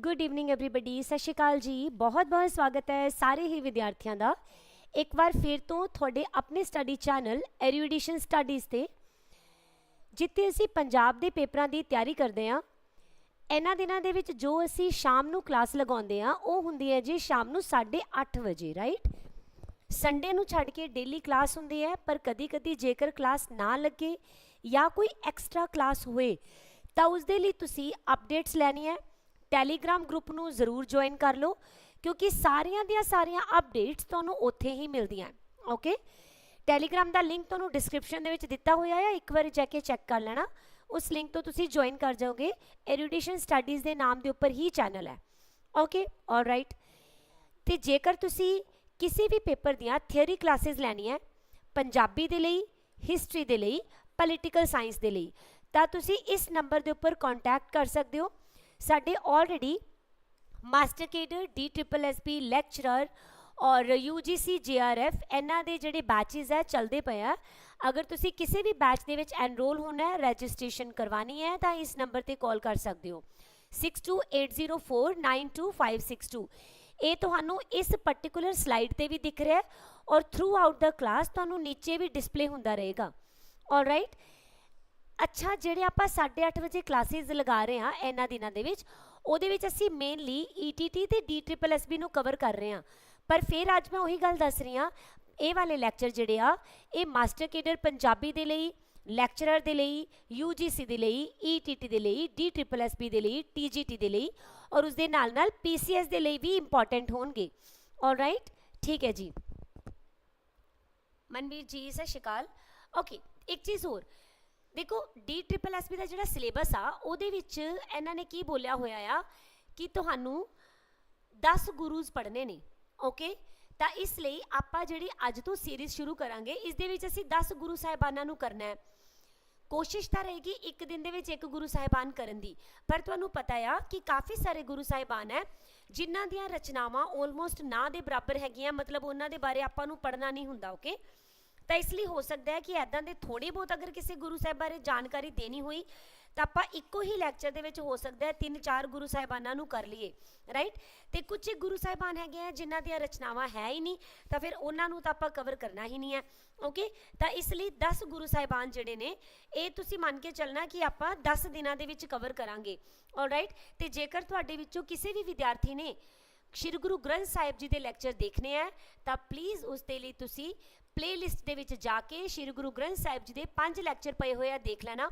Good evening everybody ਸਤਿ ਸ਼੍ਰੀ ਅਕਾਲ ਜੀ ਬਹੁਤ ਬਹੁਤ ਸਵਾਗਤ ਹੈ ਸਾਰੇ ਹੀ ਵਿਦਿਆਰਥੀਆਂ ਦਾ ਇੱਕ ਵਾਰ ਫਿਰ ਤੋਂ ਤੁਹਾਡੇ ਆਪਣੇ ਸਟੱਡੀ ਚੈਨਲ ਐਰੀਡੀਸ਼ਨ ਸਟੱਡੀਜ਼ ਤੇ ਜਿੱਥੇ ਅਸੀਂ ਪੰਜਾਬ ਦੇ ਪੇਪਰਾਂ ਦੀ ਤਿਆਰੀ ਕਰਦੇ ਹਾਂ ਇਹਨਾਂ ਦਿਨਾਂ ਦੇ ਵਿੱਚ ਜੋ ਅਸੀਂ ਸ਼ਾਮ ਨੂੰ ਕਲਾਸ ਲਗਾਉਂਦੇ ਹਾਂ ਉਹ ਹੁੰਦੀ ਹੈ ਜੀ ਸ਼ਾਮ ਨੂੰ 8:30 ਵਜੇ ਰਾਈਟ ਸੰਡੇ ਨੂੰ ਛੱਡ ਕੇ ਡੇਲੀ ਕਲਾਸ ਹੁੰਦੀ ਹੈ ਪਰ ਕਦੀ-ਕਦੀ ਜੇਕਰ ਕਲਾਸ ਨਾ ਲੱਗੇ ਜਾਂ ਕੋਈ ਐਕਸਟਰਾ ਕਲਾਸ ਹੋਏ ਤਾਂ ਉਸ ਦੇ ਲਈ ਤੁਸੀਂ ਅਪਡੇਟਸ ਲੈਣੀ ਹੈ ਟੈਲੀਗ੍ਰਾਮ ਗਰੁੱਪ ਨੂੰ ਜ਼ਰੂਰ ਜੁਆਇਨ ਕਰ ਲਓ, ਕਿਉਂਕਿ ਸਾਰੀਆਂ ਦੀਆਂ ਸਾਰੀਆਂ ਅਪਡੇਟਸ ਤੁਹਾਨੂੰ ਉੱਥੇ ਹੀ ਮਿਲਦੀਆਂ ਓਕੇ ਟੈਲੀਗ੍ਰਾਮ ਦਾ ਲਿੰਕ ਤੁਹਾਨੂੰ ਡਿਸਕ੍ਰਿਪਸ਼ਨ ਦੇ ਵਿੱਚ ਦਿੱਤਾ ਹੋਇਆ ਹੈ ਇੱਕ ਵਾਰੀ ਜਾ ਕੇ ਚੈੱਕ ਕਰ ਲੈਣਾ। ਉਸ ਲਿੰਕ ਤੋਂ ਤੁਸੀਂ ਜੁਆਇਨ ਕਰ ਜਾਓਗੇ। ਐਰੀਡੀਸ਼ਨ ਸਟੱਡੀਜ਼ ਦੇ ਨਾਮ ਦੇ ਉੱਪਰ ਹੀ ਚੈਨਲ ਹੈ ਓਕੇ ਆਲਰਾਈਟ ਤੇ ਜੇਕਰ ਤੁਸੀਂ ਕਿਸੇ ਵੀ ਪੇਪਰ ਦੀਆਂ ਥਿਅਰੀ ਕਲਾਸਿਸ ਲੈਣੀਆਂ ਪੰਜਾਬੀ ਦੇ ਲਈ ਹਿਸਟਰੀ ਦੇ ਲਈ ਪੋਲੀਟੀਕਲ ਸਾਇੰਸ ਦੇ ਲਈ, ਤਾਂ ਤੁਸੀਂ ਇਸ ਨੰਬਰ ਦੇ ਉੱਪਰ ਕੰਟੈਕਟ ਕਰ ਸਕਦੇ ਹੋ। ਸਾਡੇ already master cadre D triple S P lecturer ਔਰ UGC JRF ਇਹਨਾਂ ਦੇ ਜਿਹੜੇ ਬੈਚਸ ਹੈ, ਚੱਲਦੇ ਪਏ ਆ। ਅਗਰ ਤੁਸੀਂ ਕਿਸੇ ਵੀ ਬੈਚ ਦੇ ਵਿੱਚ ਐਨਰੋਲ ਹੋਣਾ ਹੈ ਰਜਿਸਟ੍ਰੇਸ਼ਨ ਕਰਵਾਣੀ ਹੈ, ਤਾਂ ਇਸ ਨੰਬਰ ਤੇ ਕਾਲ ਕਰ ਸਕਦੇ ਹੋ। 6280492562 ਇਹ ਤੁਹਾਨੂੰ ਇਸ ਪਾਰਟਿਕੂਲਰ ਸਲਾਈਡ ਤੇ ਵੀ ਦਿਖ ਰਿਹਾ ਹੈ ਔਰ ਥਰੂ ਆਊਟ ਦਾ ਕਲਾਸ ਤੁਹਾਨੂੰ ਨੀਚੇ ਵੀ ਡਿਸਪਲੇ ਹੁੰਦਾ ਰਹੇਗਾ। ਆਲਰਾਈਟ ਅੱਛਾ, ਜਿਹੜੇ ਆਪਾਂ 8:30 ਵਜੇ ਕਲਾਸਿਸ ਲਗਾ ਰਹੇ ਹਾਂ ਇਹਨਾਂ ਦਿਨਾਂ ਦੇ ਵਿੱਚ, ਉਹਦੇ ਵਿੱਚ ਅਸੀਂ ਮੇਨਲੀ ETT ਤੇ DSSB ਨੂੰ ਕਵਰ ਕਰ ਰਹੇ ਹਾਂ। ਪਰ ਫਿਰ ਅੱਜ ਮੈਂ ਉਹੀ ਗੱਲ ਦੱਸ ਰਹੀ ਹਾਂ, ਇਹ ਵਾਲੇ ਲੈਕਚਰ ਜਿਹੜੇ ਆ, ਇਹ ਮਾਸਟਰ ਕੇਡਰ ਪੰਜਾਬੀ ਦੇ ਲਈ ਲੈਕਚਰਰ ਦੇ ਲਈ UGC ਦੇ ਲਈ ETT ਦੇ ਲਈ DSSB ਦੇ ਲਈ TGT ਦੇ ਲਈ ਔਰ ਉਸ ਦੇ ਨਾਲ ਨਾਲ PCS ਦੇ ਲਈ ਵੀ ਇੰਪੋਰਟੈਂਟ ਹੋਣਗੇ। ਆਲਰਾਈਟ ਠੀਕ ਹੈ ਜੀ। ਮਨਵੀਰ ਜੀ, ਸਤਿ ਸ਼੍ਰੀ ਅਕਾਲ। ਓਕੇ ਇੱਕ ਚੀਜ਼ ਹੋਰ। ਦੇਖੋ ਡੀ ਟ੍ਰਿਪਲ ਐਸ ਦਾ ਜਿਹੜਾ ਸਿਲੇਬਸ ਆ, ਉਹਦੇ ਵਿੱਚ ਇਹਨਾਂ ਨੇ ਕੀ ਬੋਲਿਆ ਹੋਇਆ ਆ ਕਿ ਤੁਹਾਨੂੰ 10 ਗੁਰੂਜ਼ ਪੜ੍ਹਨੇ ਨੇ ਓਕੇ ਤਾਂ ਇਸ ਲਈ ਆਪਾਂ ਜਿਹੜੀ ਅੱਜ ਤੋਂ ਸੀਰੀਜ਼ ਸ਼ੁਰੂ ਕਰਾਂਗੇ, ਇਸ ਦੇ ਵਿੱਚ ਅਸੀਂ 10 ਗੁਰੂ ਸਾਹਿਬਾਨਾਂ ਨੂੰ ਕਰਨਾ ਹੈ। ਕੋਸ਼ਿਸ਼ ਤਾਂ ਰਹੇਗੀ ਇੱਕ ਦਿਨ ਦੇ ਵਿੱਚ ਇੱਕ ਗੁਰੂ ਸਾਹਿਬਾਨ ਕਰਨ ਦੀ, ਪਰ ਤੁਹਾਨੂੰ ਪਤਾ ਆ ਕਿ ਕਾਫੀ ਸਾਰੇ ਗੁਰੂ ਸਾਹਿਬਾਨ ਹੈ, ਜਿਨ੍ਹਾਂ ਦੀਆਂ ਰਚਨਾਵਾਂ ਆਲਮੋਸਟ ਨਾ ਦੇ ਬਰਾਬਰ ਹੈਗੀਆਂ, ਮਤਲਬ ਉਹਨਾਂ ਦੇ ਬਾਰੇ ਆਪਾਂ ਨੂੰ ਪੜ੍ਹਨਾ ਨਹੀਂ ਹੁੰਦਾ ਓਕੇ ਤਾਂ ਇਸ ਲਈ ਹੋ ਸਕਦਾ ਹੈ ਕਿ ਐਦਾਂ ਦੇ ਥੋੜੇ ਬਹੁਤ ਅਗਰ ਕਿਸੇ ਗੁਰੂ ਸਾਹਿਬ ਬਾਰੇ ਜਾਣਕਾਰੀ ਦੇਣੀ ਹੋਈ, ਤਾਂ ਆਪਾਂ ਇੱਕੋ ਹੀ ਲੈਕਚਰ ਦੇ ਵਿੱਚ ਹੋ ਸਕਦਾ ਹੈ ਤਿੰਨ ਚਾਰ ਗੁਰੂ ਸਾਹਿਬਾਨਾਂ ਨੂੰ ਕਰ ਲਈਏ ਰਾਈਟ ਤੇ ਕੁਝ ਗੁਰੂ ਸਾਹਿਬਾਨ ਹੈਗੇ ਆ ਜਿਨ੍ਹਾਂ ਦੀਆਂ ਰਚਨਾਵਾਂ ਹੈ ਹੀ ਨਹੀਂ, ਤਾਂ ਫਿਰ ਉਹਨਾਂ ਨੂੰ ਤਾਂ ਆਪਾਂ ਕਵਰ ਕਰਨਾ ਹੀ ਨਹੀਂ ਹੈ ਓਕੇ ਤਾਂ ਇਸ ਲਈ 10 ਗੁਰੂ ਸਾਹਿਬਾਨ ਜਿਹੜੇ ਨੇ, ਇਹ ਤੁਸੀਂ ਮੰਨ ਕੇ ਚੱਲਣਾ ਕਿ ਆਪਾਂ 10 ਦਿਨਾਂ ਦੇ ਵਿੱਚ ਕਵਰ ਕਰਾਂਗੇ ਆਲਰਾਈਟ ਤੇ ਜੇਕਰ ਤੁਹਾਡੇ ਵਿੱਚੋਂ ਕਿਸੇ ਵੀ ਵਿਦਿਆਰਥੀ ਨੇ ਸ਼੍ਰੀ ਗੁਰੂ ਗ੍ਰੰਥ ਸਾਹਿਬ ਜੀ ਦੇ ਲੈਕਚਰ ਦੇਖਣੇ ਆ, ਤਾਂ ਪਲੀਜ਼ ਉਸ ਦੇ ਲਈ ਤੁਸੀਂ ਪਲੇਲਿਸਟ ਦੇ ਵਿੱਚ ਜਾ ਕੇ ਸ਼੍ਰੀ ਗੁਰੂ ਗ੍ਰੰਥ ਸਾਹਿਬ ਜੀ ਦੇ ਪੰਜ ਲੈਕਚਰ ਪਏ ਹੋਏ ਆ ਦੇਖ ਲੈਣਾ।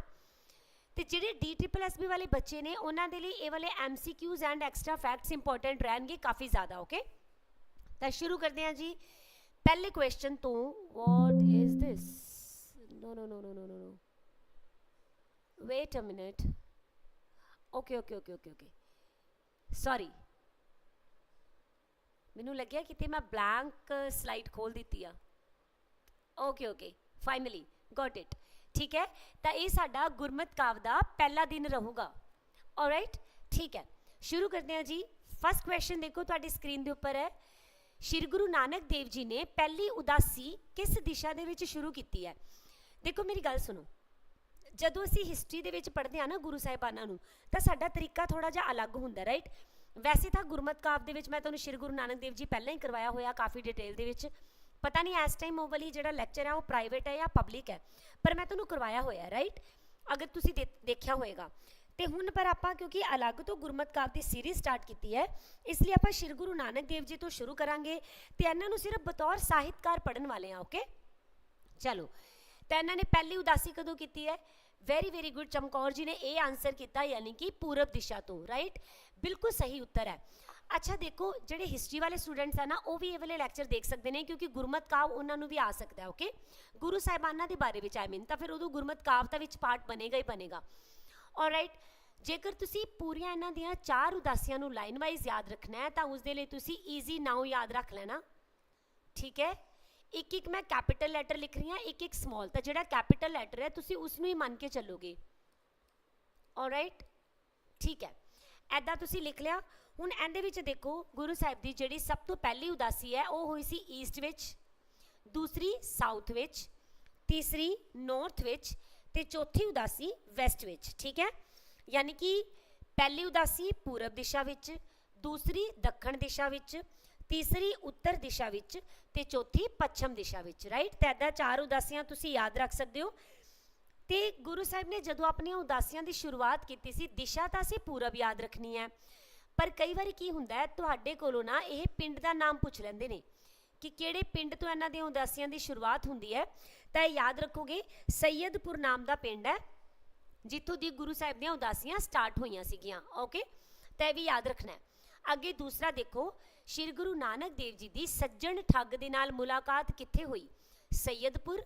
ਤੇ ਜਿਹੜੇ ਡੀ ਟ੍ਰਿਪਲ ਐਸ ਬੀ ਵਾਲੇ ਬੱਚੇ ਨੇ, ਉਹਨਾਂ ਦੇ ਲਈ ਇਹ ਵਾਲੇ MCQs and extra facts important ਰਹਿਣਗੇ ਕਾਫੀ ਜ਼ਿਆਦਾ ਓਕੇ ਤਾਂ ਸ਼ੁਰੂ ਕਰਦੇ ਹਾਂ ਜੀ। ਪਹਿਲੇ ਕੁਐਸਚਨ ਤੋਂ what is this no no no no no no wait a minute okay okay okay okay okay sorry ਮੈਨੂੰ ਲੱਗਿਆ ਕਿਤੇ ਮੈਂ ਬਲੈਂਕ ਸਲਾਈਡ ਖੋਲ ਦਿੱਤੀ ਆ। Okay okay finally got it ਠੀਕ ਹੈ? ਤਾਂ ਇਹ ਸਾਡਾ ਗੁਰਮਤ ਕਾਵ ਦਾ ਪਹਿਲਾ ਦਿਨ ਰਹੂਗਾ। ਆਲਰਾਈਟ ਠੀਕ ਹੈ। ਸ਼ੁਰੂ ਕਰਦੇ ਹਾਂ ਜੀ। ਫਸਟ ਕੁਐਸਚਨ ਦੇਖੋ ਤੁਹਾਡੀ ਸਕਰੀਨ ਦੇ ਉੱਪਰ ਹੈ। ਸ਼੍ਰੀ ਗੁਰੂ ਨਾਨਕ ਦੇਵ ਜੀ ਨੇ ਪਹਿਲੀ ਉਦਾਸੀ ਕਿਸ ਦਿਸ਼ਾ ਦੇ ਵਿੱਚ ਸ਼ੁਰੂ ਕੀਤੀ ਹੈ? ਦੇਖੋ ਮੇਰੀ ਗੱਲ ਸੁਣੋ। ਜਦੋਂ ਅਸੀਂ ਹਿਸਟਰੀ ਦੇ ਵਿੱਚ ਪੜ੍ਹਦੇ ਆ ਨਾ ਗੁਰੂ ਸਾਹਿਬਾਨਾਂ ਨੂੰ, ਤਾਂ ਸਾਡਾ ਤਰੀਕਾ ਥੋੜਾ ਜਿਹਾ ਅਲੱਗ ਹੁੰਦਾ ਰਾਈਟ ਵੈਸੇ ਤਾਂ ਗੁਰਮਤ ਕਾਵ ਦੇ ਵਿੱਚ ਮੈਂ ਤੁਹਾਨੂੰ ਸ਼੍ਰੀ ਗੁਰੂ ਨਾਨਕ ਦੇਵ ਜੀ ਪਹਿਲਾਂ ਹੀ ਕਰਵਾਇਆ ਹੋਇਆ ਕਾਫੀ ਡਿਟੇਲ ਦੇ ਵਿੱਚ। ਪਤਾ ਨਹੀਂ ਇਸ ਟਾਈਮ ਉਹ ਵਾਲੀ ਜਿਹੜਾ ਲੈਕਚਰ ਹੈ ਉਹ ਪ੍ਰਾਈਵੇਟ ਹੈ ਜਾਂ ਪਬਲਿਕ ਹੈ, ਪਰ ਮੈਂ ਤੁਹਾਨੂੰ ਕਰਵਾਇਆ ਹੋਇਆ ਰਾਈਟ ਅਗਰ ਤੁਸੀਂ ਦੇ- ਦੇਖਿਆ ਹੋਵੇਗਾ ਤੇ ਹੁਣ ਪਰ ਆਪਾਂ ਕਿਉਂਕਿ ਅਲੱਗ ਤੋਂ ਗੁਰਮਤ ਕਾਵ ਦੀ ਸੀਰੀਜ਼ ਸਟਾਰਟ ਕੀਤੀ ਹੈ, ਇਸ ਲਈ ਆਪਾਂ ਸ਼੍ਰੀ ਗੁਰੂ ਨਾਨਕ ਦੇਵ ਜੀ ਤੋਂ ਸ਼ੁਰੂ ਕਰਾਂਗੇ। ਤੇ ਇਹਨਾਂ ਨੂੰ ਸਿਰਫ ਬਤੌਰ ਸਾਹਿਤਕਾਰ ਪੜਨ ਵਾਲੇ ਆ ਓਕੇ ਚਲੋ। ਤਾਂ ਇਹਨਾਂ ਨੇ ਪਹਿਲੀ ਉਦਾਸੀ ਕਦੋਂ ਕੀਤੀ ਹੈ? ਵੈਰੀ ਵੈਰੀ ਗੁੱਡ ਚਮਕੌਰ ਜੀ ਨੇ ਇਹ ਆਨਸਰ ਕੀਤਾ ਯਾਨੀ ਕਿ ਪੂਰਬ ਦਿਸ਼ਾ ਤੋਂ ਰਾਈਟ ਬਿਲਕੁਲ ਸਹੀ ਉੱਤਰ ਹੈ ਅੱਛਾ ਦੇਖੋ ਜਿਹੜੇ ਹਿਸਟਰੀ ਵਾਲੇ ਸਟੂਡੈਂਟਸ ਆ ਨਾ ਉਹ ਵੀ ਇਹ ਵਾਲੇ ਲੈਕਚਰ ਦੇਖ ਸਕਦੇ ਨੇ ਕਿਉਂਕਿ ਗੁਰਮਤ ਕਾਵ ਉਹਨਾਂ ਨੂੰ ਵੀ ਆ ਸਕਦਾ ਹੈ ਓਕੇ ਗੁਰੂ ਸਾਹਿਬਾਨਾਂ ਦੇ ਬਾਰੇ ਵਿੱਚ ਆਈ ਮੀਨ ਤਾਂ ਫਿਰ ਉਦੋਂ ਗੁਰਮਤ ਕਾਵ ਦਾ ਵਿੱਚ ਪਾਰਟ ਬਣੇਗਾ ਹੀ ਬਣੇਗਾ ਆਲਰਾਈਟ ਜੇਕਰ ਤੁਸੀਂ ਪੂਰੀਆਂ ਇਹਨਾਂ ਦੀਆਂ ਚਾਰ ਉਦਾਸੀਆਂ ਨੂੰ ਲਾਈਨ ਵਾਈਜ਼ ਯਾਦ ਰੱਖਣਾ ਹੈ ਤਾਂ ਉਸ ਦੇ ਲਈ ਤੁਸੀਂ ਈਜ਼ੀ ਨਾਉ ਯਾਦ ਰੱਖ ਲੈਣਾ ਠੀਕ ਹੈ ਇੱਕ ਇੱਕ ਮੈਂ ਕੈਪੀਟਲ ਲੈਟਰ ਲਿਖ ਰਹੀ ਹਾਂ, ਇੱਕ ਇੱਕ ਸਮਾਲ ਤਾਂ ਜਿਹੜਾ ਕੈਪੀਟਲ ਲੈਟਰ ਹੈ, ਤੁਸੀਂ ਉਸ ਨੂੰ ਹੀ ਮੰਨ ਕੇ ਚੱਲੋਗੇ। ਆਲਰਾਈਟ ਠੀਕ ਹੈ। ਐਦਾਂ ਤੁਸੀਂ ਲਿਖ ਲਿਆ। ਹੁਣ ਇਹਦੇ ਵਿੱਚ ਦੇਖੋ, ਗੁਰੂ ਸਾਹਿਬ ਦੀ ਜਿਹੜੀ ਸਭ ਤੋਂ ਪਹਿਲੀ ਉਦਾਸੀ ਹੈ, ਉਹ ਹੋਈ ਸੀ ਈਸਟ ਵਿੱਚ, ਦੂਸਰੀ ਸਾਊਥ ਵਿੱਚ, ਤੀਸਰੀ ਨਾਰਥ ਵਿੱਚ ਤੇ ਚੌਥੀ ਉਦਾਸੀ ਵੈਸਟ ਵਿੱਚ। ਠੀਕ ਹੈ? ਯਾਨੀ ਕਿ ਪਹਿਲੀ ਉਦਾਸੀ ਪੂਰਬ ਦਿਸ਼ਾ ਵਿੱਚ, ਦੂਸਰੀ ਦੱਖਣ ਦਿਸ਼ਾ ਵਿੱਚ ਤੀਸਰੀ ਉੱਤਰ ਦਿਸ਼ਾ ਵਿੱਚ ਤੇ ਚੌਥੀ ਪੱਛਮ ਦਿਸ਼ਾ ਵਿੱਚ ਰਾਈਟ ਤੇ ਏਦਾਂ ਚਾਰ ਉਦਾਸੀਆਂ ਤੁਸੀਂ ਯਾਦ ਰੱਖ ਸਕਦੇ ਹੋ। ਤੇ ਗੁਰੂ ਸਾਹਿਬ ਨੇ ਜਦੋਂ ਆਪਣੀਆਂ ਉਦਾਸੀਆਂ ਦੀ ਸ਼ੁਰੂਆਤ ਕੀਤੀ ਸੀ, ਦਿਸ਼ਾ ਤਾਂ ਅਸੀਂ ਪੂਰਬ ਯਾਦ ਰੱਖਣੀ ਹੈ। ਪਰ ਕਈ ਵਾਰੀ ਕੀ ਹੁੰਦਾ ਹੈ, ਤੁਹਾਡੇ ਕੋਲੋਂ ਨਾ ਇਹ ਪਿੰਡ ਦਾ ਨਾਮ ਪੁੱਛ ਲੈਂਦੇ ਨੇ ਕਿ ਕਿਹੜੇ ਪਿੰਡ ਤੋਂ ਇਹਨਾਂ ਦੀਆਂ ਉਦਾਸੀਆਂ ਦੀ ਸ਼ੁਰੂਆਤ ਹੁੰਦੀ ਹੈ। ਤਾਂ ਇਹ ਯਾਦ ਰੱਖੋਗੇ, ਸੈਯਦਪੁਰ ਨਾਮ ਦਾ ਪਿੰਡ ਹੈ, ਜਿੱਥੋਂ ਦੀ ਗੁਰੂ ਸਾਹਿਬ ਦੀਆਂ ਉਦਾਸੀਆਂ ਸਟਾਰਟ ਹੋਈਆਂ ਸੀਗੀਆਂ ਓਕੇ ਤਾਂ ਇਹ ਵੀ ਯਾਦ ਰੱਖਣਾ ਹੈ। ਅੱਗੇ ਦੂਸਰਾ ਦੇਖੋ ਸ਼੍ਰੀ ਗੁਰੂ ਨਾਨਕ ਦੇਵ ਜੀ ਦੀ ਸੱਜਣ ਠੱਗ ਦੇ ਨਾਲ ਮੁਲਾਕਾਤ ਕਿੱਥੇ ਹੋਈ? ਸੈਯਦਪੁਰ,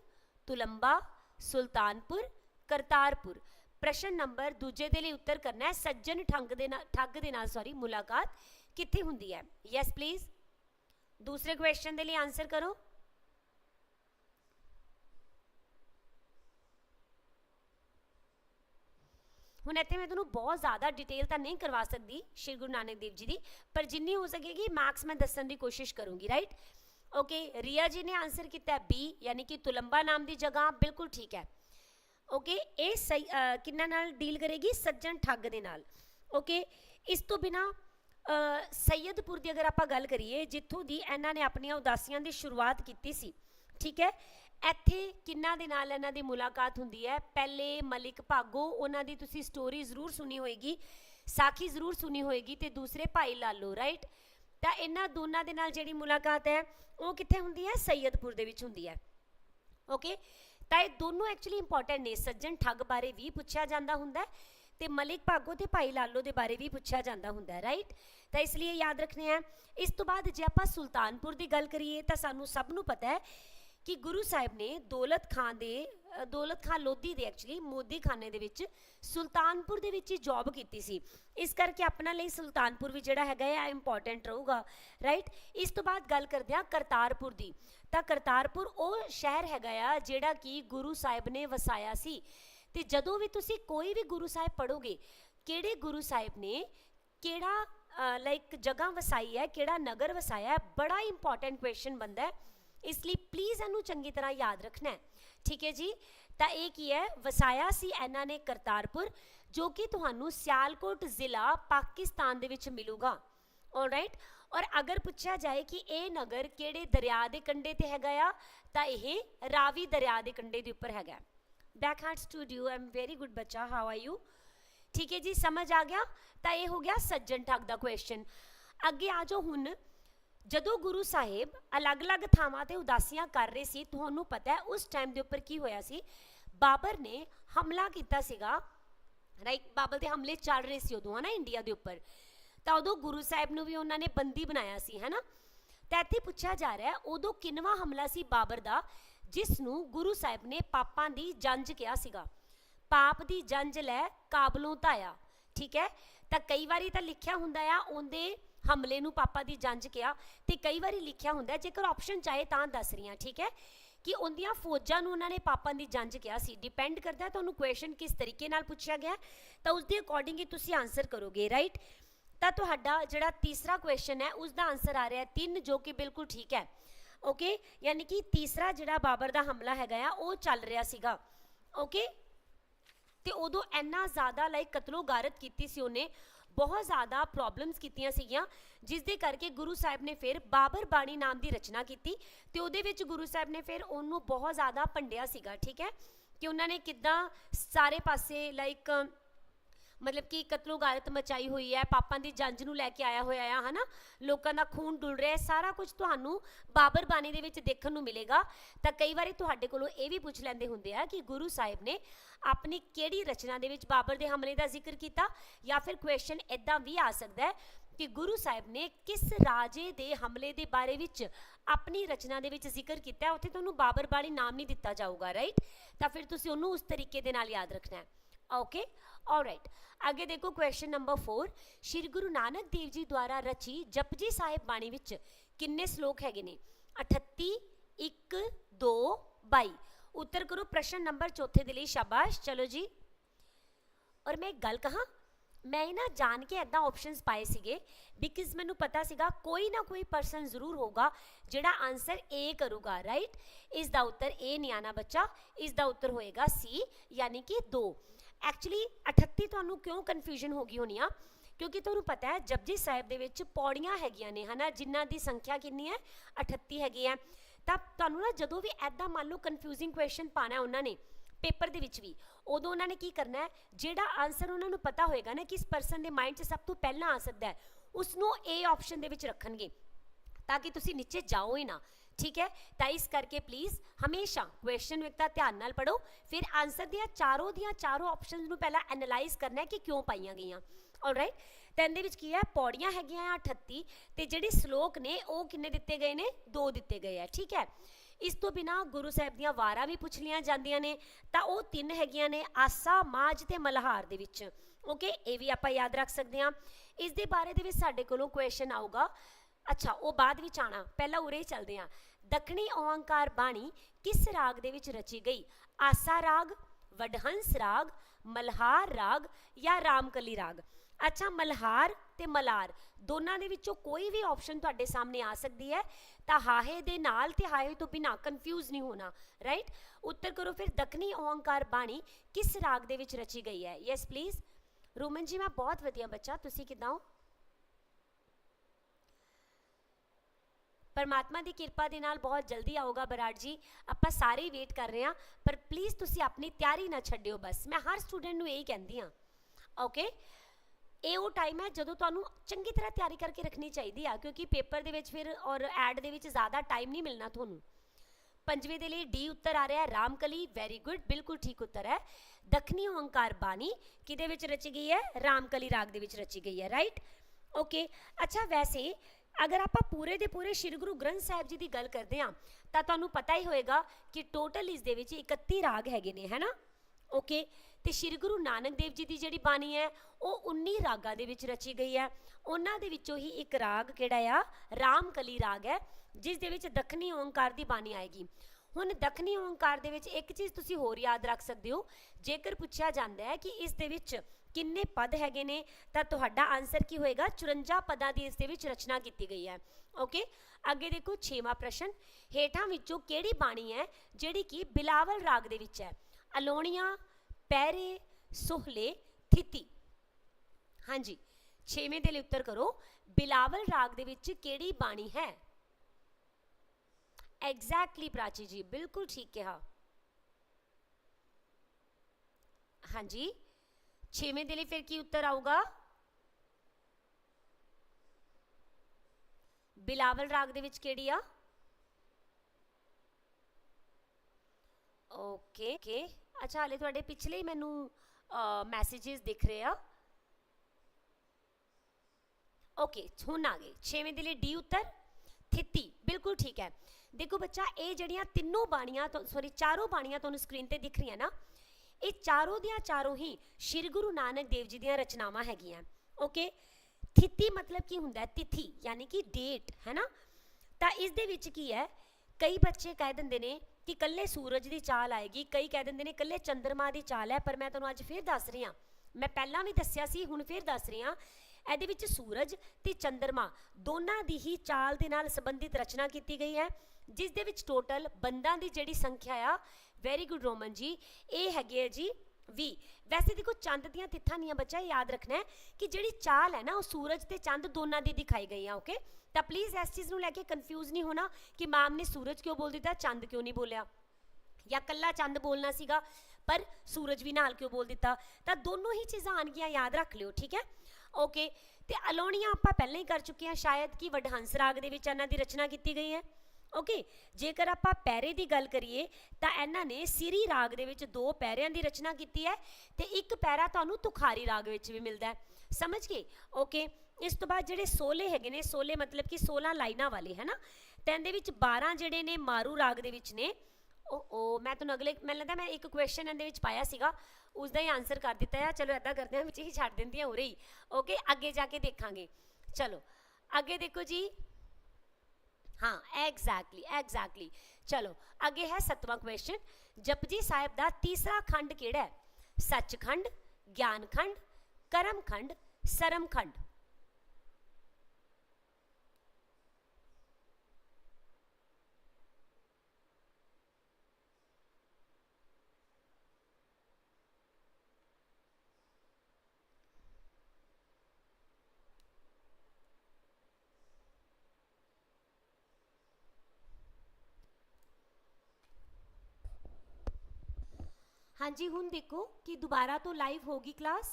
ਤੁਲੰਬਾ, ਸੁਲਤਾਨਪੁਰ, ਕਰਤਾਰਪੁਰ। ਪ੍ਰਸ਼ਨ ਨੰਬਰ ਦੂਜੇ ਦੇ ਲਈ ਉੱਤਰ ਕਰਨਾ ਹੈ। ਸੱਜਣ ਠੱਗ ਦੇ ਨਾਲ ਠੱਗ ਦੇ ਨਾਲ ਸੌਰੀ ਮੁਲਾਕਾਤ ਕਿੱਥੇ ਹੁੰਦੀ ਹੈ? ਯੈਸ ਪਲੀਜ਼ ਦੂਸਰੇ ਕੁਐਸਚਨ ਦੇ ਲਈ ਆਨਸਰ ਕਰੋ। ਹੁਣ ਇੱਥੇ ਮੈਂ ਤੁਹਾਨੂੰ ਬਹੁਤ ਜ਼ਿਆਦਾ ਡਿਟੇਲ ਤਾਂ ਨਹੀਂ ਕਰਵਾ ਸਕਦੀ ਸ਼੍ਰੀ ਗੁਰੂ ਨਾਨਕ ਦੇਵ ਜੀ ਦੀ ਪਰ ਜਿੰਨੀ ਹੋ ਸਕੇਗੀ ਮਾਰਕਸ ਮੈਂ ਦੱਸਣ ਦੀ ਕੋਸ਼ਿਸ਼ ਕਰੂੰਗੀ ਰਾਈਟ ਓਕੇ ਰੀਆ ਜੀ ਨੇ ਆਨਸਰ ਕੀਤਾ ਬੀ ਯਾਨੀ ਕਿ ਤੁਲੰਬਾ ਨਾਮ ਦੀ ਜਗ੍ਹਾ ਬਿਲਕੁਲ ਠੀਕ ਹੈ। ਓਕੇ ਇਹ ਸਹੀ ਅ, ਕਿੰਨਾ ਨਾਲ ਡੀਲ ਕਰੇਗੀ? ਸੱਜਣ ਠੱਗ ਦੇ ਨਾਲ। ਓਕੇ ਇਸ ਤੋਂ ਬਿਨਾ ਸੈਯਦਪੁਰ ਦੀ ਅਗਰ ਆਪਾਂ ਗੱਲ ਕਰੀਏ ਜਿੱਥੋਂ ਦੀ ਇਹਨਾਂ ਨੇ ਆਪਣੀਆਂ ਉਦਾਸੀਆਂ ਦੀ ਸ਼ੁਰੂਆਤ ਕੀਤੀ ਸੀ ਠੀਕ ਹੈ? ਇੱਥੇ ਕਿੰਨਾ ਦੇ ਨਾਲ ਇਹਨਾਂ ਦੀ ਮੁਲਾਕਾਤ ਹੁੰਦੀ ਹੈ? ਪਹਿਲੇ ਮਲਿਕ ਭਾਗੋ, ਉਹਨਾਂ ਦੀ ਤੁਸੀਂ ਸਟੋਰੀ ਜ਼ਰੂਰ ਸੁਣੀ ਹੋਏਗੀ। ਸਾਖੀ ਜ਼ਰੂਰ ਸੁਣੀ ਹੋਏਗੀ ਤੇ ਦੂਸਰੇ ਭਾਈ ਲਾਲੋ ਰਾਈਟ ਤਾਂ ਇਹਨਾਂ ਦੋਨਾਂ ਦੇ ਨਾਲ ਜਿਹੜੀ ਮੁਲਾਕਾਤ ਹੈ, ਉਹ ਕਿੱਥੇ ਹੁੰਦੀ ਹੈ? ਸੈਯਦਪੁਰ ਦੇ ਵਿੱਚ ਹੁੰਦੀ ਹੈ। ਓਕੇ ਤਾਂ ਇਹ ਦੋਨੋਂ ਐਕਚੁਅਲੀ ਇੰਪੋਰਟੈਂਟ ਨੇ। ਸੱਜਣ ਠੱਗ ਬਾਰੇ ਵੀ ਪੁੱਛਿਆ ਜਾਂਦਾ ਹੁੰਦਾ ਹੈ ਤੇ ਮਲਿਕ ਭਾਗੋ ਤੇ ਭਾਈ ਲਾਲੋ ਦੇ ਬਾਰੇ ਵੀ ਪੁੱਛਿਆ ਜਾਂਦਾ ਹੁੰਦਾ ਰਾਈਟ ਤਾਂ ਇਸ ਲਈ ਇਹ ਯਾਦ ਰੱਖਣੇ ਆ ਇਸ ਤੋਂ ਬਾਅਦ ਜੇ ਆਪਾਂ ਸੁਲਤਾਨਪੁਰ ਦੀ ਗੱਲ ਕਰੀਏ, ਤਾਂ ਸਾਨੂੰ ਸਭ ਨੂੰ ਪਤਾ ਹੈ ਕਿ ਗੁਰੂ ਸਾਹਿਬ ਨੇ ਦੌਲਤ ਖਾਨ ਦੇ ਦੌਲਤ ਖਾਨ ਲੋਧੀ ਦੇ ਐਕਚੁਅਲੀ ਮੋਦੀ ਖਾਨੇ ਦੇ ਵਿੱਚ ਸੁਲਤਾਨਪੁਰ ਦੇ ਵਿੱਚ ਹੀ ਜੌਬ ਕੀਤੀ ਸੀ। ਇਸ ਕਰਕੇ ਆਪਣਾ ਲਈ ਸੁਲਤਾਨਪੁਰ ਵੀ ਜਿਹੜਾ ਹੈਗਾ ਆ ਇੰਪੋਰਟੈਂਟ ਰਹੂਗਾ ਰਾਈਟ ਇਸ ਤੋਂ ਬਾਅਦ ਗੱਲ ਕਰਦੇ ਹਾਂ ਕਰਤਾਰਪੁਰ ਦੀ। ਤਾਂ ਕਰਤਾਰਪੁਰ ਉਹ ਸ਼ਹਿਰ ਹੈਗਾ ਆ ਜਿਹੜਾ ਕਿ ਗੁਰੂ ਸਾਹਿਬ ਨੇ ਵਸਾਇਆ ਸੀ। ਤੇ ਜਦੋਂ ਵੀ ਤੁਸੀਂ ਕੋਈ ਵੀ ਗੁਰੂ ਸਾਹਿਬ ਪੜੋਗੇ ਕਿਹੜੇ ਗੁਰੂ ਸਾਹਿਬ ਨੇ ਕਿਹੜਾ ਲਾਈਕ ਜਗ੍ਹਾ ਵਸਾਈ ਹੈ, ਕਿਹੜਾ ਨਗਰ ਵਸਾਇਆ ਹੈ, ਬੜਾ ਇੰਪੋਰਟੈਂਟ ਕੁਐਸਚਨ ਬੰਦਾ ਹੈ। ਇਸ ਲਈ ਪਲੀਜ਼ ਇਹਨੂੰ ਚੰਗੀ ਤਰ੍ਹਾਂ ਯਾਦ ਰੱਖਣਾ ਹੈ। ਠੀਕ ਹੈ ਜੀ? ਤਾਂ ਇਹ ਕੀ ਹੈ? ਵਸਾਇਆ ਸੀ ਇਹਨਾਂ ਨੇ ਕਰਤਾਰਪੁਰ, ਜੋ ਕਿ ਤੁਹਾਨੂੰ ਸਿਆਲਕੋਟ ਜ਼ਿਲ੍ਹਾ ਪਾਕਿਸਤਾਨ ਦੇ ਵਿੱਚ ਮਿਲੂਗਾ। ਆਲਰਾਈਟ ਔਰ ਅਗਰ ਪੁੱਛਿਆ ਜਾਏ ਕਿ ਇਹ ਨਗਰ ਕਿਹੜੇ ਦਰਿਆ ਦੇ ਕੰਢੇ ਤੇ ਹੈਗਾ ਆ, ਤਾਂ ਇਹ ਰਾਵੀ ਦਰਿਆ ਦੇ ਕੰਢੇ ਦੇ ਉੱਪਰ ਹੈਗਾ। Back backhand studio I am very good ਬੱਚਾ। ਹਾਊ ਆਰ ਯੂ ਠੀਕ ਹੈ ਜੀ? ਸਮਝ ਆ ਗਿਆ? ਤਾਂ ਇਹ ਹੋ ਗਿਆ ਸੱਜਣ ਠੱਗ ਦਾ ਕੁਐਸਚਨ ਅੱਗੇ ਆ ਜਾਓ ਹੁਣ। ਜਦੋਂ ਗੁਰੂ ਸਾਹਿਬ ਅਲੱਗ-ਅਲੱਗ ਥਾਵਾਂ ਤੇ ਉਦਾਸੀਆਂ ਕਰ ਰਹੇ ਸੀ, ਤੁਹਾਨੂੰ ਪਤਾ ਹੈ, ਉਸ ਟਾਈਮ ਦੇ ਉੱਪਰ ਕੀ ਹੋਇਆ ਸੀ? ਬਾਬਰ ਨੇ ਹਮਲਾ ਕੀਤਾ ਸੀਗਾ ਰਾਈਟ ਬਾਬਰ ਦੇ ਹਮਲੇ ਚੱਲ ਰਹੇ ਸੀ ਉਦੋਂ, ਹਨਾ ਇੰਡੀਆ ਦੇ ਉੱਪਰ। ਤਾਂ ਉਦੋਂ ਗੁਰੂ ਸਾਹਿਬ ਨੂੰ ਵੀ ਉਹਨਾਂ ਨੇ ਬੰਦੀ ਬਣਾਇਆ ਸੀ, ਹੈਨਾ? ਤਾਂ ਇੱਥੇ ਪੁੱਛਿਆ ਜਾ ਰਿਹਾ ਉਦੋਂ ਕਿੰਨਵਾ ਹਮਲਾ ਸੀ ਬਾਬਰ ਦਾ, ਜਿਸ ਨੂੰ ਗੁਰੂ ਸਾਹਿਬ ਨੇ ਪਾਪਾਂ ਦੀ ਜੰਜ ਕਿਹਾ ਸੀਗਾ? ਪਾਪ ਦੀ ਜੰਜ ਲੈ ਕਾਬਲੋਂ ਧਾਇਆ, ਠੀਕ ਹੈ? ਤਾਂ ਕਈ ਵਾਰੀ ਤਾਂ ਲਿਖਿਆ ਹੁੰਦਾ ਆ, ਉਹਦੇ ਹਮਲੇ ਨੂੰ ਪਾਪਾ ਦੀ ਜੰਜ ਕਿਹਾ ਤੇ ਕਈ ਵਾਰੀ ਲਿਖਿਆ ਹੁੰਦਾ, ਜੇਕਰ ਆਪਸ਼ਨ ਚਾਹੇ ਤਾਂ ਦੱਸ ਰਹੀ ਹਾਂ, ਠੀਕ ਹੈ? ਕਿ ਉਹਦੀਆਂ ਫੌਜਾਂ ਨੂੰ ਉਹਨਾਂ ਨੇ ਪਾਪਾ ਦੀ ਜੰਜ ਕਿਹਾ ਸੀ। ਡਿਪੈਂਡ ਕਰਦਾ ਹੈ ਤੁਹਾਨੂੰ ਕੁਐਸਚਨ ਕਿਸ ਤਰੀਕੇ ਨਾਲ ਪੁੱਛਿਆ ਗਿਆ, ਤਾਂ ਉਸ ਦੇ ਅਕੋਰਡਿੰਗ ਹੀ ਤੁਸੀਂ ਆਨਸਰ ਕਰੋਗੇ ਰਾਈਟ ਤਾਂ ਤੁਹਾਡਾ ਜਿਹੜਾ ਤੀਸਰਾ ਕੁਐਸਚਨ ਹੈ ਉਸ ਦਾ ਆਨਸਰ ਆ ਰਿਹਾ 3 ਜੋ ਕਿ ਬਿਲਕੁਲ ਠੀਕ ਹੈ। ਓਕੇ ਯਾਨੀ ਕਿ ਤੀਸਰਾ ਜਿਹੜਾ ਬਾਬਰ ਦਾ ਹਮਲਾ ਹੈਗਾ ਆ, ਉਹ ਚੱਲ ਰਿਹਾ ਸੀਗਾ। ਓਕੇ ਤੇ ਉਦੋਂ ਇੰਨਾ ਜ਼ਿਆਦਾ ਲਾਈਕ ਕਤਲੋ ਗਾਰਤ ਕੀਤੀ ਸੀ ਉਹਨੇ ਬਹੁਤ ਜ਼ਿਆਦਾ ਪ੍ਰੋਬਲਮਸ ਕੀਤੀਆਂ ਸੀਗੀਆਂ ਜਿਸ ਦੇ ਕਰਕੇ ਗੁਰੂ ਸਾਹਿਬ ਨੇ ਫਿਰ ਬਾਬਰ ਬਾਣੀ ਨਾਮ ਦੀ ਰਚਨਾ ਕੀਤੀ ਤੇ ਉਹਦੇ ਵਿੱਚ ਗੁਰੂ ਸਾਹਿਬ ਨੇ ਫਿਰ ਉਹਨੂੰ ਬਹੁਤ ਜ਼ਿਆਦਾ ਭੰਡਿਆ ਸੀਗਾ, ਠੀਕ ਹੈ? ਕਿ ਉਹਨਾਂ ਨੇ ਕਿੱਦਾਂ ਸਾਰੇ ਪਾਸੇ ਲਾਈਕ ਮਤਲਬ ਕਿ ਕਤਲੋ ਗਾਰਤ ਮਚਾਈ ਹੋਈ ਹੈ, ਪਾਪਾਂ ਦੀ ਜੰਜ ਨੂੰ ਲੈ ਕੇ ਆਇਆ ਹੋਇਆ ਆ, ਹਨਾ? ਲੋਕਾਂ ਦਾ ਖੂਨ ਡੁੱਲ ਰਿਹਾ ਹੈ, ਸਾਰਾ ਕੁਝ ਤੁਹਾਨੂੰ ਬਾਬਰ ਬਾਣੀ ਦੇ ਵਿੱਚ ਦੇਖਣ ਨੂੰ ਮਿਲੇਗਾ। ਤਾਂ ਕਈ ਵਾਰੀ ਤੁਹਾਡੇ ਕੋਲੋਂ ਇਹ ਵੀ ਪੁੱਛ ਲੈਂਦੇ ਹੁੰਦੇ ਆ ਕਿ ਗੁਰੂ ਸਾਹਿਬ ਨੇ ਆਪਣੀ ਕਿਹੜੀ ਰਚਨਾ ਦੇ ਵਿੱਚ ਬਾਬਰ ਦੇ ਹਮਲੇ ਦਾ ਜ਼ਿਕਰ ਕੀਤਾ? ਜਾਂ ਫਿਰ ਕੁਐਸਚਨ ਇਦਾਂ ਵੀ ਆ ਸਕਦਾ ਹੈ ਕਿ ਗੁਰੂ ਸਾਹਿਬ ਨੇ ਕਿਸ ਰਾਜੇ ਦੇ ਹਮਲੇ ਦੇ ਬਾਰੇ ਵਿੱਚ ਆਪਣੀ ਰਚਨਾ ਦੇ ਵਿੱਚ ਜ਼ਿਕਰ ਕੀਤਾ? ਹੈ ਉੱਥੇ ਤੁਹਾਨੂੰ ਬਾਬਰ ਬਾਣੀ ਨਾਮ ਨਹੀਂ ਦਿੱਤਾ ਜਾਊਗਾ ਰਾਈਟ ਤਾਂ ਫਿਰ ਤੁਸੀਂ ਉਹਨੂੰ ਉਸ ਤਰੀਕੇ ਦੇ ਨਾਲ ਯਾਦ ਰੱਖਣਾ ਹੈ। ਓਕੇ ਆਲਰਾਈਟ ਅੱਗੇ ਦੇਖੋ ਕੁਐਸਚਨ ਨੰਬਰ 4 ਸ਼੍ਰੀ ਗੁਰੂ ਨਾਨਕ ਦੇਵ ਜੀ ਦੁਆਰਾ ਰਚੀ ਜਪਜੀ ਸਾਹਿਬ ਬਾਣੀ ਵਿੱਚ ਕਿੰਨੇ ਸ਼ਲੋਕ ਹੈਗੇ ਨੇ? 38 1 2 22 ਉੱਤਰ ਕਰੋ ਪ੍ਰਸ਼ਨ ਨੰਬਰ ਚੌਥੇ ਦੇ ਲਈ ਸ਼ਾਬਾਸ਼। ਚਲੋ ਜੀ। ਔਰ ਮੈਂ ਇੱਕ ਗੱਲ ਕਹਾਂ, ਮੈਂ ਇਹ ਨਾ ਜਾਣ ਕੇ ਐਦਾਂ ਆਪਸ਼ਨਸ ਪਾਏ ਸੀਗੇ ਬਿਕਾਜ਼ ਮੈਨੂੰ ਪਤਾ ਸੀਗਾ ਕੋਈ ਨਾ ਕੋਈ ਪਰਸਨ ਜ਼ਰੂਰ ਹੋਗਾ ਜਿਹੜਾ ਆਨਸਰ A ਕਰੂਗਾ ਰਾਈਟ ਇਸ ਦਾ ਉੱਤਰ A ਨਹੀਂ ਆਣਾ ਬੱਚਾ, ਇਸ ਦਾ ਉੱਤਰ ਹੋਏਗਾ C, ਯਾਨੀ ਕਿ 2 ਐਕਚੁਅਲੀ 38 ਤੁਹਾਨੂੰ ਕਿਉਂ ਕਨਫਿਊਜ਼ਨ ਹੋ ਗਈ ਹੋਣੀ ਆ? ਕਿਉਂਕਿ ਤੁਹਾਨੂੰ ਪਤਾ ਹੈ, ਜਪਜੀ ਸਾਹਿਬ ਦੇ ਵਿੱਚ ਪੌੜੀਆਂ ਹੈਗੀਆਂ ਨੇ, ਹਨਾ? ਜਿਨ੍ਹਾਂ ਦੀ ਸੰਖਿਆ ਕਿੰਨੀ ਹੈ? 38 ਹੈਗੀ ਹੈ। ਤਾਂ ਤੁਹਾਨੂੰ ਨਾ ਜਦੋਂ ਵੀ ਐਦਾਂ ਮੰਨ ਲਓ ਕਨਫਿਊਜ਼ਿੰਗ ਕੁਐਸਚਨ ਪਾਣਾ ਉਹਨਾਂ ਨੇ, ਪੇਪਰ ਦੇ ਵਿੱਚ ਵੀ, ਉਦੋਂ ਉਹਨਾਂ ਨੇ ਕੀ ਕਰਨਾ ਹੈ? ਜਿਹੜਾ ਆਨਸਰ ਉਹਨਾਂ ਨੂੰ ਪਤਾ ਹੋਏਗਾ ਨਾ ਕਿ ਇਸ ਪਰਸਨ ਦੇ ਮਾਈਂਡ 'ਚ ਸਭ ਤੋਂ ਪਹਿਲਾਂ ਆ ਸਕਦਾ ਹੈ ਉਸ ਨੂੰ ਏ ਆਪਸ਼ਨ ਦੇ ਵਿੱਚ ਰੱਖਣਗੇ। ਤਾਂ ਕਿ ਤੁਸੀਂ ਨੀਚੇ ਜਾਓ ਹੀ ਨਾ। ਠੀਕ ਹੈ? ਤਾਂ ਇਸ ਕਰਕੇ ਪਲੀਜ਼ ਹਮੇਸ਼ਾ ਕੁਐਸਚਨ ਵਿੱਚ ਤਾਂ ਧਿਆਨ ਨਾਲ ਪੜੋ ਫਿਰ ਆਨਸਰ ਦੀਆਂ ਚਾਰੋਂ ਦੀਆਂ ਚਾਰੋਂ ਆਪਸ਼ਨਸ ਨੂੰ ਪਹਿਲਾਂ ਐਨਾਲਾਈਜ਼ ਕਰਨਾ ਹੈ ਕਿ ਕਿਉਂ ਪਾਈਆਂ ਗਈਆਂ। ਆਲਰਾਈਟ ਤਾਂ ਇਹਦੇ ਵਿੱਚ ਕੀ ਹੈ? ਪੌੜੀਆਂ ਹੈਗੀਆਂ ਆ 38 ਤੇ ਜਿਹੜੇ ਸ਼ਲੋਕ ਨੇ ਉਹ ਕਿੰਨੇ ਦਿੱਤੇ ਗਏ ਨੇ? ਦੋ ਦਿੱਤੇ ਗਏ ਆ, ਠੀਕ ਹੈ? ਇਸ ਤੋਂ ਬਿਨਾ ਗੁਰੂ ਸਾਹਿਬ ਦੀਆਂ ਵਾਰਾਂ ਵੀ ਪੁੱਛ ਲੀਆਂ ਜਾਂਦੀਆਂ ਨੇ, ਤਾਂ ਉਹ ਤਿੰਨ ਹੈਗੀਆਂ ਨੇ ਆਸਾ ਮਾਜ ਤੇ ਮਲਹਾਰ ਦੇ ਵਿੱਚ। ਓਕੇ ਇਹ ਵੀ ਆਪਾਂ ਯਾਦ ਰੱਖ ਸਕਦੇ ਹਾਂ। ਇਸ ਦੇ ਬਾਰੇ ਦੇ ਵਿੱਚ ਸਾਡੇ ਕੋਲੋਂ ਕੁਐਸਚਨ ਆਊਗਾ। ਅੱਛਾ, ਉਹ ਬਾਅਦ ਵਿੱਚ ਆਣਾ ਪਹਿਲਾਂ ਉਰੇ ਹੀ ਚੱਲਦੇ ਹਾਂ। ਦੱਖਣੀ ਓੰਕਾਰ ਬਾਣੀ ਕਿਸ ਰਾਗ ਦੇ ਵਿੱਚ ਰਚੀ ਗਈ? ਆਸਾ ਰਾਗ, ਵਡਹੰਸ ਰਾਗ, ਮਲਹਾਰ ਰਾਗ ਜਾਂ ਰਾਮਕਲੀ ਰਾਗ? ਅੱਛਾ, ਮਲਹਾਰ ਤੇ ਮਲਾਰ, ਦੋਨਾਂ ਦੇ ਵਿੱਚੋਂ ਕੋਈ ਵੀ ਆਪਸ਼ਨ ਤੁਹਾਡੇ ਸਾਹਮਣੇ ਆ ਸਕਦੀ ਹੈ। ਤਾਂ ਹਾਹੇ ਦੇ ਨਾਲ ਤੇ ਹਾਹੇ ਤੋਂ ਬਿਨਾ ਕਨਫਿਊਜ਼ ਨਹੀਂ ਹੋਣਾ ਰਾਈਟ ਉੱਤਰ ਕਰੋ ਫਿਰ, ਦੱਖਣੀ ਓੰਕਾਰ ਬਾਣੀ ਕਿਸ ਰਾਗ ਦੇ ਵਿੱਚ ਰਚੀ ਗਈ ਹੈ? ਯੈਸ ਪਲੀਜ਼ ਰੋਮਨ ਜੀ, ਮੈਂ ਬਹੁਤ ਵਧੀਆ ਬੱਚਾ, ਤੁਸੀਂ ਕਿਦਾਂ ਹੋ? ਪਰਮਾਤਮਾ ਦੀ ਕਿਰਪਾ ਦੇ ਨਾਲ ਬਹੁਤ ਜਲਦੀ ਆਊਗਾ ਬਰਾੜ ਜੀ। ਆਪਾਂ ਸਾਰੇ ਵੇਟ ਕਰ ਰਹੇ ਹਾਂ, ਪਰ ਪਲੀਜ਼ ਤੁਸੀਂ ਆਪਣੀ ਤਿਆਰੀ ਨਾ ਛੱਡਿਓ ਬਸ। ਮੈਂ ਹਰ ਸਟੂਡੈਂਟ ਨੂੰ ਇਹੀ ਕਹਿੰਦੀ ਹਾਂ। ਓਕੇ ਇਹ ਉਹ ਟਾਈਮ ਹੈ ਜਦੋਂ ਤੁਹਾਨੂੰ ਚੰਗੀ ਤਰ੍ਹਾਂ ਤਿਆਰੀ ਕਰਕੇ ਰੱਖਣੀ ਚਾਹੀਦੀ ਆ, ਕਿਉਂਕਿ ਪੇਪਰ ਦੇ ਵਿੱਚ ਫਿਰ ਔਰ ਐਡ ਦੇ ਵਿੱਚ ਜ਼ਿਆਦਾ ਟਾਈਮ ਨਹੀਂ ਮਿਲਣਾ ਤੁਹਾਨੂੰ। ਪੰਜਵੇਂ ਦੇ ਲਈ ਡੀ ਉੱਤਰ ਆ ਰਿਹਾ ਹੈ ਰਾਮਕਲੀ ਵੈਰੀ ਗੁੱਡ ਬਿਲਕੁਲ ਠੀਕ ਉੱਤਰ ਹੈ। ਦੱਖਣੀ ਓੰਕਾਰ ਬਾਣੀ ਕਿਹਦੇ ਵਿੱਚ ਰਚੀ ਗਈ ਹੈ? ਰਾਮਕਲੀ ਰਾਗ ਦੇ ਵਿੱਚ ਰਚੀ ਗਈ ਹੈ ਰਾਈਟ ਓਕੇ ਅੱਛਾ, ਵੈਸੇ ਅਗਰ ਆਪਾਂ ਪੂਰੇ ਦੇ ਪੂਰੇ ਸ਼੍ਰੀ ਗੁਰੂ ਗ੍ਰੰਥ ਸਾਹਿਬ ਜੀ ਦੀ ਗੱਲ ਕਰਦੇ ਹਾਂ, ਤਾਂ ਤੁਹਾਨੂੰ ਪਤਾ ਹੀ ਹੋਏਗਾ ਕਿ ਟੋਟਲ ਇਸ ਦੇ ਵਿੱਚ 31 ਰਾਗ ਹੈਗੇ ਨੇ ਹੈਨਾ ਓਕੇ ਤੇ ਸ਼੍ਰੀ ਗੁਰੂ ਨਾਨਕ ਦੇਵ ਜੀ ਦੀ ਜਿਹੜੀ ਬਾਣੀ ਹੈ, ਉਹ 19 ਰਾਗਾਂ ਦੇ ਵਿੱਚ ਰਚੀ ਗਈ ਹੈ। ਉਹਨਾਂ ਦੇ ਵਿੱਚੋਂ ਹੀ ਇੱਕ ਰਾਗ ਕਿਹੜਾ ਆ? ਰਾਮਕਲੀ ਰਾਗ ਹੈ, ਜਿਸ ਦੇ ਵਿੱਚ ਦੱਖਣੀ ਓੰਕਾਰ ਦੀ ਬਾਣੀ ਆਏਗੀ। ਹੁਣ ਦੱਖਣੀ ਓੰਕਾਰ ਦੇ ਵਿੱਚ ਇੱਕ ਚੀਜ਼ ਤੁਸੀਂ ਹੋਰ ਯਾਦ ਰੱਖ ਸਕਦੇ ਹੋ। ਜੇਕਰ ਪੁੱਛਿਆ ਜਾਂਦਾ ਹੈ ਕਿ ਇਸ ਦੇ ਵਿੱਚ ਕਿੰਨੇ ਪਦ ਹੈਗੇ ਨੇ, ਤਾਂ ਤੁਹਾਡਾ ਆਨਸਰ ਕੀ ਹੋਏਗਾ? 54 ਪਦਾਂ ਦੀ ਇਸ ਦੇ ਵਿੱਚ ਰਚਨਾ ਕੀਤੀ ਗਈ ਹੈ। ਓਕੇ ਅੱਗੇ ਦੇਖੋ 6ਵਾਂ ਪ੍ਰਸ਼ਨ। ਹੇਠਾਂ ਵਿੱਚੋਂ ਕਿਹੜੀ ਬਾਣੀ ਹੈ ਜਿਹੜੀ ਕਿ ਬਿਲਾਵਲ ਰਾਗ ਦੇ ਵਿੱਚ ਹੈ? ਅਲੋਣੀਆਂ, ਪੈਰੇ, ਸੁਹਲੇ, ਥਿਤੀ। ਹਾਂਜੀ 6ਵੇਂ ਦੇ ਲਈ ਉੱਤਰ ਕਰੋ। ਬਿਲਾਵਲ ਰਾਗ ਦੇ ਵਿੱਚ ਕਿਹੜੀ ਬਾਣੀ ਹੈ? ਐਗਜ਼ੈਕਟਲੀ ਪ੍ਰਾਚੀ ਜੀ, ਬਿਲਕੁਲ ਠੀਕ ਕਿਹਾ। ਹਾਂਜੀ। 6ਵੇਂ ਦੇ ਲਈ ਫਿਰ ਕੀ ਉੱਤਰ ਆਊਗਾ? ਬਿਲਾਵਲ ਰਾਗ ਦੇ ਵਿੱਚ ਕਿਹੜੀ ਆ? ਓਕੇ ਓਕੇ ਅੱਛਾ, ਹਲੇ ਤੁਹਾਡੇ ਪਿਛਲੇ ਹੀ ਮੈਨੂੰ ਮੈਸੇजेस ਦਿਖ ਰਹੇ ਆ। ਓਕੇ ਹੁਣ ਆ ਗਏ। 6ਵੇਂ ਦੇ ਲਈ ਡੀ ਉੱਤਰ, ਥਿੱਤੀ। ਬਿਲਕੁਲ ਠੀਕ ਹੈ। ਦੇਖੋ ਬੱਚਾ, ਇਹ ਜਿਹੜੀਆਂ ਤਿੰਨੋਂ ਬਾਣੀਆਂ ਤੋਂ ਸੌਰੀ ਚਾਰੋਂ ਬਾਣੀਆਂ ਤੁਹਾਨੂੰ ਸਕਰੀਨ ਤੇ ਦਿਖ ਰਹੀਆਂ ਨਾ ਇਹ ਚਾਰੋਂ ਦੀਆਂ ਚਾਰੋਂ ਹੀ ਸ਼੍ਰੀ ਗੁਰੂ ਨਾਨਕ ਦੇਵ ਜੀ ਦੀਆਂ ਰਚਨਾਵਾਂ ਹੈਗੀਆਂ। ਓਕੇ ਥਿੱਤੀ ਮਤਲਬ ਕੀ ਹੁੰਦਾ ਹੈ? ਤਿਥੀ, ਯਾਨੀ ਕਿ ਡੇਟ ਹੈ ਨਾ ਤਾਂ ਇਸ ਦੇ ਵਿੱਚ ਕੀ ਹੈ? ਕਈ ਬੱਚੇ ਕਹਿ ਦਿੰਦੇ ਨੇ ਕਿ ਕੱਲੇ ਸੂਰਜ ਦੀ ਚਾਲ ਆਏਗੀ, ਕਈ ਕਹਿ ਦਿੰਦੇ ਨੇ ਕੱਲੇ ਚੰ드ਰਮਾ ਦੀ ਚਾਲ ਹੈ, ਪਰ ਮੈਂ ਤੁਹਾਨੂੰ ਅੱਜ ਫੇਰ ਦੱਸ ਰਹੀ ਹਾਂ। ਮੈਂ ਪਹਿਲਾਂ ਵੀ ਦੱਸਿਆ ਸੀ, ਹੁਣ ਫੇਰ ਦੱਸ ਰਹੀ ਹਾਂ। ਇਹਦੇ ਵਿੱਚ ਸੂਰਜ ਤੇ ਚੰ드ਰਮਾ ਦੋਨਾਂ ਦੀ ਹੀ ਚਾਲ ਦੇ ਨਾਲ ਸੰਬੰਧਿਤ ਰਚਨਾ ਕੀਤੀ ਗਈ ਹੈ, ਜਿਸ ਦੇ ਵਿੱਚ ਟੋਟਲ ਬੰਦਾਂ ਦੀ ਜਿਹੜੀ ਸੰਖਿਆ ਆ ਵੈਰੀ ਗੁੱਡ ਰੋਮਨ ਜੀ ਇਹ ਹੈਗੇ ਹੈ ਜੀ ਵੀ, ਵੈਸੇ ਦੇਖੋ ਚੰਦ ਦੀਆਂ ਤਿੱਥਾਂ ਦੀਆਂ ਬੱਚਾ ਯਾਦ ਰੱਖਣਾ ਹੈ ਕਿ ਜਿਹੜੀ ਚਾਲ ਹੈ ਨਾ, ਉਹ ਸੂਰਜ ਤੇ ਚੰਦ ਦੋਨਾਂ ਦੀ ਦਿਖਾਈ ਗਈ ਆ ਓਕੇ ਤਾਂ ਪਲੀਜ਼ ਇਸ ਚੀਜ਼ ਨੂੰ ਲੈ ਕੇ ਕਨਫਿਊਜ਼ ਨਹੀਂ ਹੋਣਾ ਕਿ ਮਾਮ ਨੇ ਸੂਰਜ ਕਿਉਂ ਬੋਲ ਦਿੱਤਾ, ਚੰਦ ਕਿਉਂ ਨਹੀਂ ਬੋਲਿਆ? ਜਾਂ ਕੱਲਾ ਚੰਦ ਬੋਲਣਾ ਸੀਗਾ, ਪਰ ਸੂਰਜ ਵੀ ਨਾਲ ਕਿਉਂ ਬੋਲ ਦਿੱਤਾ? ਤਾਂ ਦੋਨੋਂ ਹੀ ਚੀਜ਼ਾਂ ਆਣਗੀਆਂ ਯਾਦ ਰੱਖ ਲਿਓ, ਠੀਕ ਹੈ? ਓਕੇ ਤੇ ਅਲੋਣੀਆਂ ਆਪਾਂ ਪਹਿਲਾਂ ਹੀ ਕਰ ਚੁੱਕੇ ਹਾਂ, ਸ਼ਾਇਦ ਕਿ ਵਡਹੰਸ ਰਾਗ ਦੇ ਵਿੱਚ ਇਹਨਾਂ ਦੀ ਰਚਨਾ ਕੀਤੀ ਗਈ ਹੈ। ਓਕੇ ਜੇਕਰ ਆਪਾਂ ਪੈਰੇ ਦੀ ਗੱਲ ਕਰੀਏ, ਤਾਂ ਇਹਨਾਂ ਨੇ ਸਿਰੀ ਰਾਗ ਦੇ ਵਿੱਚ ਦੋ ਪੈਰਿਆਂ ਦੀ ਰਚਨਾ ਕੀਤੀ ਹੈ ਤੇ ਇੱਕ ਪੈਰਾ ਤੁਹਾਨੂੰ ਤੁਖਾਰੀ ਰਾਗ ਵਿੱਚ ਵੀ ਮਿਲਦਾ ਹੈ। ਸਮਝ ਗਏ? ਓਕੇ ਇਸ ਤੋਂ ਬਾਅਦ ਜਿਹੜੇ ਸੋਲੇ ਹੈਗੇ ਨੇ, ਸੋਲੇ ਮਤਲਬ ਕਿ 16 ਲਾਈਨਾਂ ਵਾਲੇ ਹੈ ਨਾ ਤਾਂ ਇਹਦੇ ਵਿੱਚ 12 ਜਿਹੜੇ ਨੇ ਮਾਰੂ ਰਾਗ ਦੇ ਵਿੱਚ ਨੇ। ਉਹ ਉਹ ਮੈਂ ਤੁਹਾਨੂੰ ਅਗਲੇ, ਮੈਨੂੰ ਲੱਗਦਾ ਮੈਂ ਇੱਕ ਕੁਐਸਚਨ ਇਹਦੇ ਵਿੱਚ ਪਾਇਆ ਸੀਗਾ। ਉਸ ਦਾ ਹੀ ਆਨਸਰ ਕਰ ਦਿੱਤਾ ਹੈ ਚਲੋ ਐਦਾਂ ਕਰਦੇ ਹਾਂ, ਵਿੱਚ ਹੀ ਛੱਡ ਦਿੰਦੀ ਹਾਂ ਉਰੇ ਹੀ। ਓਕੇ ਅੱਗੇ ਜਾ ਕੇ ਦੇਖਾਂਗੇ। ਚਲੋ, ਅੱਗੇ ਦੇਖੋ ਜੀ। ਹਾਂ ਐਗਜ਼ੈਕਟਲੀ ਐਗਜ਼ੈਕਟਲੀ ਚਲੋ, ਅੱਗੇ ਹੈ ਸੱਤਵਾਂ ਕੁਐਸਚਨ ਜਪਜੀ ਸਾਹਿਬ ਦਾ ਤੀਸਰਾ ਖੰਡ ਕਿਹੜਾ ਹੈ? ਸੱਚਖੰਡ, ਗਿਆਨਖੰਡ, ਕਰਮਖੰਡ, ਸਰਮਖੰਡ। ਹਾਂਜੀ ਹੁਣ ਦੇਖੋ ਕਿ ਦੁਬਾਰਾ ਤੋਂ ਲਾਈਵ ਹੋਗੀ ਕਲਾਸ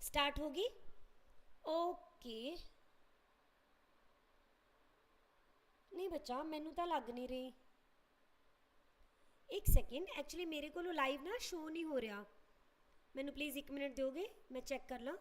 ਸਟਾਰਟ ਹੋਗੀ ਓਕੇ ਨਹੀਂ ਬੱਚਾ, ਮੈਨੂੰ ਤਾਂ ਲੱਗ ਨਹੀਂ ਰਹੀ। ਇੱਕ ਸੈਕਿੰਡ ਐਕਚੁਅਲੀ ਮੇਰੇ ਕੋਲੋਂ ਲਾਈਵ ਨਾ ਸ਼ੋ ਨਹੀਂ ਹੋ ਰਿਹਾ। ਮੈਨੂੰ ਪਲੀਜ਼ 1 ਮਿੰਟ ਦਿਓਗੇ? ਮੈਂ ਚੈੱਕ ਕਰ ਲਾਂ।